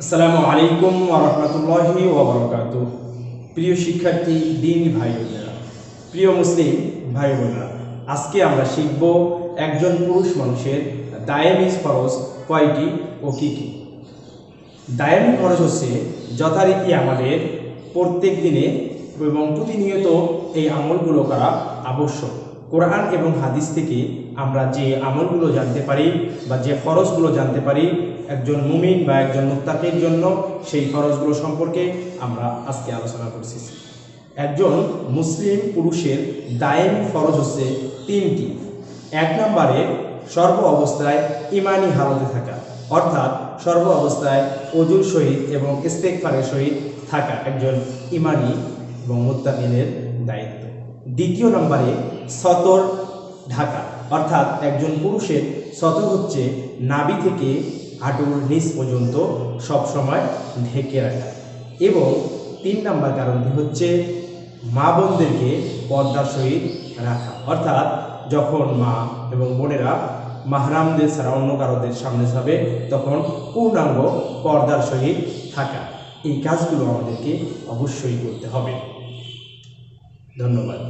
আসসালামু আলাইকুম ওরহমতুল্লাহি ওবরকাত প্রিয় শিক্ষার্থী, দিন ভাই বোনেরা, প্রিয় মুসলিম ভাই বোনেরা, আজকে আমরা শিখব একজন পুরুষ মানুষের দায়ামি ফরজ কয়টি ও কী কী। দায়ামি খরচ হচ্ছে যথারীতি আমাদের প্রত্যেক দিনে এবং প্রতিনিয়ত এই আমলগুলো করা আবশ্যক। কোরআন এবং হাদিস থেকে আমরা যে আমলগুলো জানতে পারি বা যে ফরজগুলো জানতে পারি, একজন মুমিন বা একজন মুত্তাকির জন্য সেই ফরজগুলো সম্পর্কে আমরা আজকে আলোচনা করছি। একজন মুসলিম পুরুষের দায়েমি ফরজ হচ্ছে তিনটি। এক নম্বরে সর্ব অবস্থায় ইমানি হালতে থাকা, অর্থাৎ সর্ব অবস্থায় অজুর সহিত এবং ইস্তেকফারের সহিত থাকা একজন ইমানি এবং মুত্তাকিনের দায়িত্ব। দ্বিতীয় নম্বরে সতর ঢাকা। অর্থাৎ একজন পুরুষের সতর হচ্ছে নাভি থেকে হাঁটুর নিচ পর্যন্ত সবসময় ঢেকে রাখা। এবং তিন নম্বর কারণটি হচ্ছে মা বোনদেরকে পর্দার সহিত রাখা। অর্থাৎ যখন মা এবং বোনেরা মাহরামদের ছাড়া অন্য কারোদের সামনে যাবে, তখন পূর্ণাঙ্গ পর্দার সহিত থাকা। এই কাজগুলো আমাদেরকে অবশ্যই করতে হবে। ধন্যবাদ।